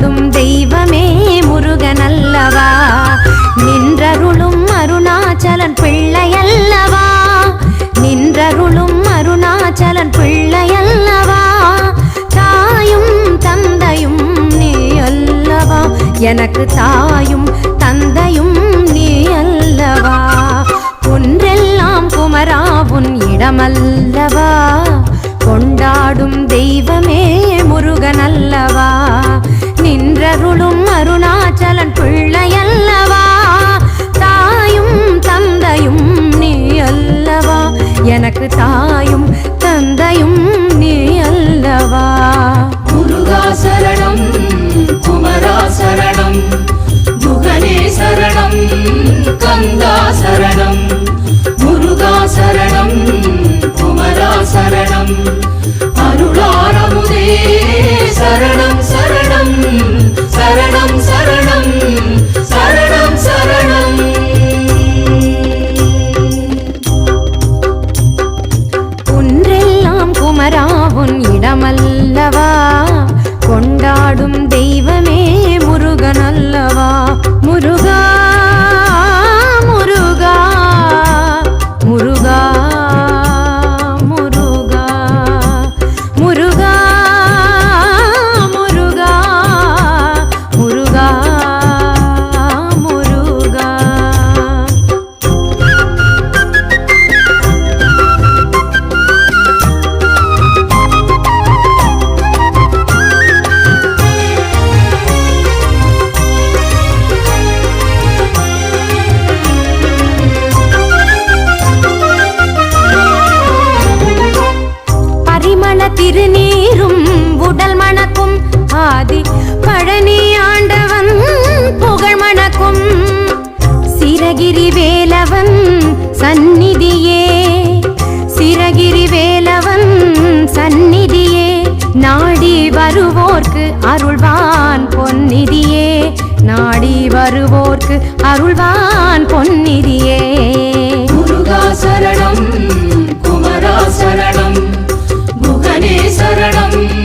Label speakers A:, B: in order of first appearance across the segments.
A: பாடும் தெய்வமே முருகனல்லவா? நின்றருளும் அருணாச்சலன் பிள்ளையல்லவா? நின்றருளும் அருணாச்சலன் பிள்ளையல்லவா? தாயும் தந்தையும் நீ அல்லவா? எனக்கு தாயும் தந்தையும் நீ அல்லவா? ஒன்றெல்லாம் குமரா இடமல்லவா? கொண்டாடும் தெய்வமே அருணாச்சலன் பிள்ளையல் பாடும் தெய்வ பழனி ஆண்டவன் புகழ் மணக்கும் சிரகிரி வேலவன் சந்நிதியே. சிரகிரி வேலவன் சந்நிதியே. நாடி வருவோர்க்கு அருள்வான் பொன்னிதியே. நாடி வருவோர்க்கு அருள்வான் பொன்னிதியே.
B: முருகா சரணம் குமரா சரணம் முகனே சரணம்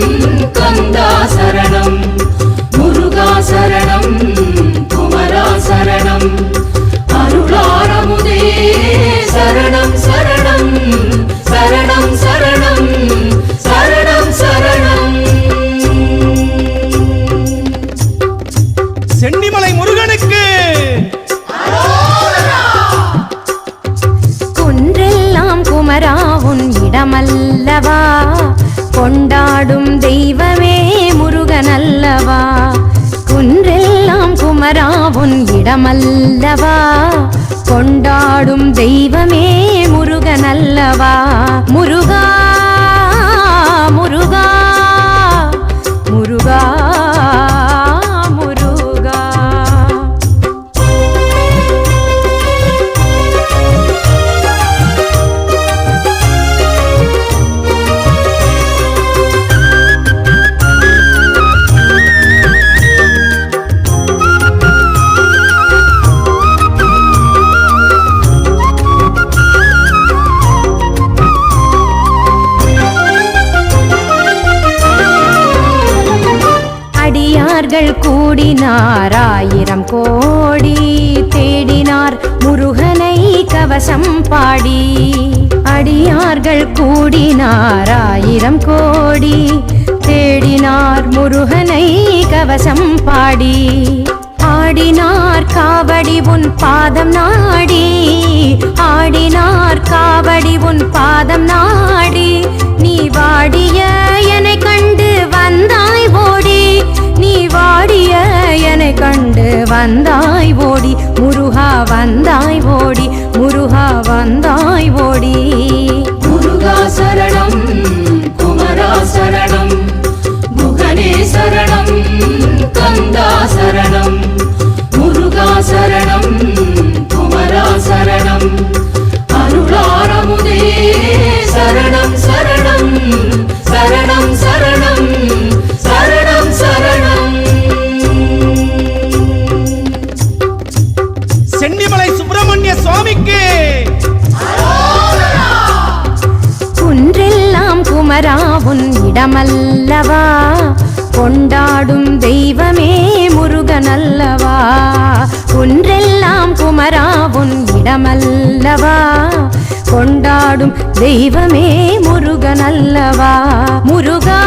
A: வளமல்லவா கொண்டாடும் தெய்வமே முருகனல்லவா முருகா அடியார்கள் கூடினார் ஆயிரம் கோடி தேடினார் முருகனை கவசம் பாடி. அடியார்கள் கூடினார் ஆயிரம் கோடி தேடினார் முருகனை கவசம் பாடி. ஆடினார் காவடி உன் பாதம் நாடி. ஆடினார் காவடி உன் பாதம் நாடி. நீ வாடிய உன் இடமல்லவா? கொண்டாடும் தெய்வமே முருகன் அல்லவா
B: ஒன்றெல்லாம் குமரா உன் இடமல்லவா? கொண்டாடும் தெய்வமே முருகன் முருகா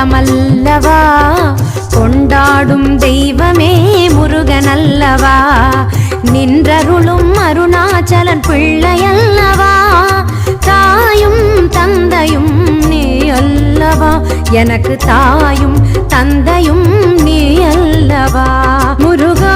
A: வளமல்லவா கொண்டாடும் தெய்வமே முருகனல்லவா? நின்றருளும் அருணாச்சலன் பிள்ளையல்லவா? தாயும் தந்தையும் நீ அல்லவா? எனக்கு தாயும் தந்தையும் நீ அல்லவா? முருகா